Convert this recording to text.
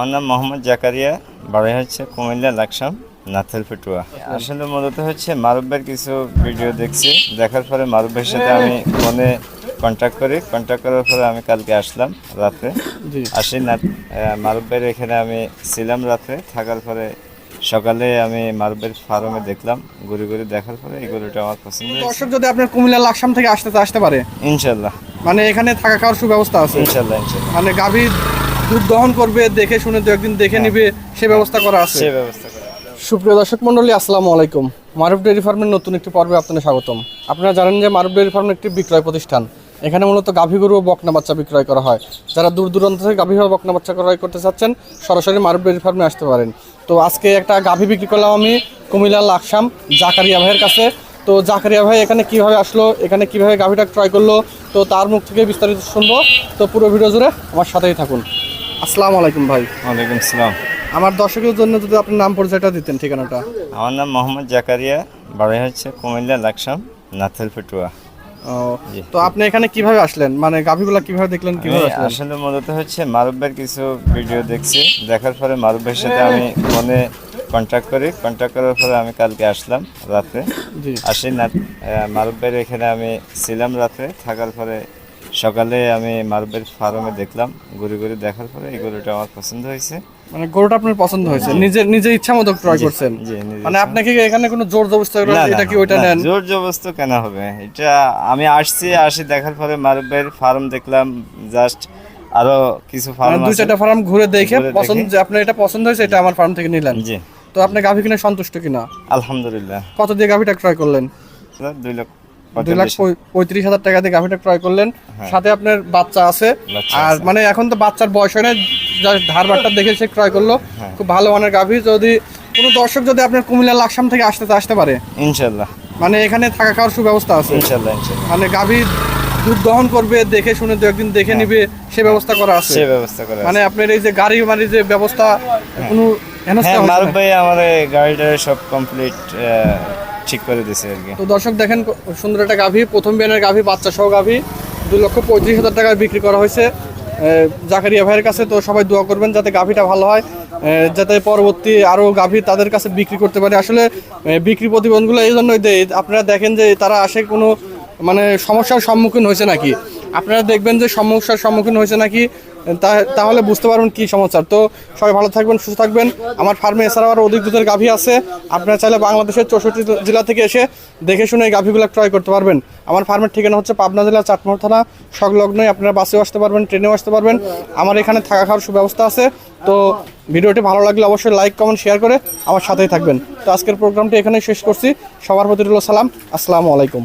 আমার নাম মোহাম্মদ জাকারিয়া বাড়ি হচ্ছে কুমিল্লা লাকসাম নাথেল পেটুয়া। আসলে মূলত হচ্ছে মারুব্বের কিছু ভিডিও দেখছি। দেখার পরে মারুব্বের সাথে আমি ফোনে কন্ট্যাক্ট করি। কন্ট্যাক্ট করার পরে আমি কালকে আসলাম রাতে। আসি না মারুব্বের এখানে আমি ছিলাম রাতে। থাকার পরে সকালে আমি মারুব্বের ফার্মে দেখলাম। ঘুরে ঘুরে দেখার পরে এই গরুটা আমার পছন্দ দর্শক যদি আপনার কুমিল্লা লাকসাম থেকে আসতে আসতে পারে? ইনশাল্লাহ। মানে এখানে থাকা খাওয়ার সুব্যবস্থা আছে? ইনশাল্লাহ ইনশাল্লাহ। মানে গাভী দুধ দহন করবে দেখে শুনে দু একদিন দেখে নিবে সে ব্যবস্থা করা আছে। সে ব্যবস্থা করা সুপ্রিয় দর্শক মন্ডলী আসসালামু আলাইকুম। মারুফ ডেয়ারি ফার্মের নতুন একটি পর্বে আপনাদের স্বাগতম। আপনারা জানেন যে মারুফ ডেয়ারি ফার্ম একটি বিক্রয় প্রতিষ্ঠান। এখানে মূলত গাভী গরু ও বকনা বাচ্চা বিক্রয় করা হয়। যারা দূর দূরান্ত থেকে গাভী বা বকনা বাচ্চা ক্রয় করতে চাচ্ছেন সরাসরি মারুফ ডেয়ারি ফার্মে আসতে পারেন। তো আজকে একটা গাভী বিক্রি করলাম আমি কুমিল্লা লাকসাম জাকারিয়া ভাইয়ের কাছে। তো জাকারিয়া ভাই এখানে কীভাবে আসলো এখানে কীভাবে গাভীটা ক্রয় করল তো তার মুখ থেকে বিস্তারিত শুনব। তো পুরো ভিডিও জুড়ে আমার সাথেই থাকুন। আসসালামু আলাইকুম ভাই। ওয়ালাইকুম আসসালাম। আমার দর্শকের জন্য যদি আপনার নাম পরিচয়টা দিতেন ঠিকানাটা। আমার নাম মোহাম্মদ জাকারিয়া বাড়ি হচ্ছে কুমিল্লা লাকসাম নাথেল পেটুয়া। ও, তো আপনি এখানে কীভাবে আসলেন? মানে গাভীগুলা কীভাবে দেখলেন কীভাবে আসলেন? আসলে মূলত হচ্ছে মারুব্বের কিছু ভিডিও দেখছি। দেখার পরে মারুব্বের সাথে আমি ফোনে কন্ট্যাক্ট করি। কন্ট্যাক্ট করার পরে আমি কালকে আসলাম রাতে। আসি না মারুব্বের এখানে আমি ছিলাম রাতে। থাকার পরে সকালে আমি মারুব্বের ফার্মে দেখলাম ঘুরে ঘুরে দেখার পরে এই গরুটা আমার পছন্দ হয়েছে। মানে গরুটা আপনার পছন্দ হয়েছে? নিজের নিজের ইচ্ছা মতো ক্রয় করছেন? মানে আপনাকে এখানে কোনো জোর করে এটা কি ওইটা নেন? জোর জবস্ত কেন হবে? এটা আমি আসছি আসি দেখার পরে মারুব্বের ফার্ম দেখলাম জাস্ট আরও কিছু মানে ফার্ম দুই আছে। চারটা ফার্ম ঘুরে দেখে পছন্দ যে আপনার এটা পছন্দ হয়েছে এটা আমার ফার্ম থেকে নিলেন। জি। তো আপনি গাভী কিনে সন্তুষ্ট কিনা? আলহামদুলিল্লাহ। কত দিয়ে গাভীটা ক্রয় করলেন? স্যার, দুই লক্ষ। দুই লাখ পঁয়ত্রিশ হাজার টাকা দিয়ে গাভীটা ক্রয় করলেন। সাথে আপনার বাচ্চা আছে। আর মানে এখন তো বাচ্চার বয়স হয় না ধার বাট্টা দেখে সে ক্রয় করল। খুব ভালো মানের গাভী যদি কোনো দর্শক যদি আপনার কুমিল্লা লাকসাম থেকে আসতে আসতে পারে। ইনশাল্লাহ। মানে এখানে থাকা খাওয়ার সুব্যবস্থা আছে। ইনশাল্লাহ মানে গাভী দুধ দহন করবে দেখে শুনে দু একদিন দেখে নিবে সে ব্যবস্থা করা আছে। সে ব্যবস্থা করা মানে আপনার এই যে গাড়ি মানে যে ব্যবস্থা কোনো হেনস্থা হ্যাঁ। ভাই গাড়িটা সব কমপ্লিট ঠিক করে দিছে আর কি। তো দর্শক দেখেন সুন্দর একটা গাভী, প্রথম বিয়ানের গাভী বাচ্চা সহ গাভী। দুই লক্ষ পঁয়ত্রিশ হাজার টাকায় বিক্রি করা হয়েছে। জাকারিয়া ভাইয়ের কাছে তো সবাই দোয়া করবেন যাতে গাভীটা ভালো হয় যাতে পরবর্তী আরও গাভী তাদের কাছে বিক্রি করতে পারে। আসলে বিক্রি প্রতিবন্ধগুলো এই জন্যই দেয়, আপনারা দেখেন যে তারা আসে কোনো মানে সমস্যার সম্মুখীন হয়েছে নাকি? আপনারা দেখবেন যে সমস্যার সম্মুখীন হয়েছে নাকি তাহলে বুঝতে পারবেন কি সমস্যা তো সবাই ভালো থাকবেন, সুস্থ থাকবেন। আমার ফার্মে এছাড়াও আরও অধিক দুধের গাভী আছে। আপনারা চাইলে বাংলাদেশের চৌষট্টি জেলা থেকে এসে দেখে শুনে এই গাভীগুলো ক্রয় করতে পারবেন। আমার ফার্মের ঠিকানা হচ্ছে পাবনা জেলা, চাটমোহর থানা। সংলগ্নই আপনারা বাসেও আসতে পারবেন, ট্রেনেও আসতে পারবেন। আমার এখানে থাকা খাওয়ার সুব্যবস্থা আছে। তো ভিডিওটি ভালো লাগলে অবশ্যই লাইক, কমেন্ট, শেয়ার করে আমার সাথেই থাকবেন। তো আজকের প্রোগ্রামটি এখানেই শেষ করছি। সবার প্রতি সালাম। আসসালামু আলাইকুম।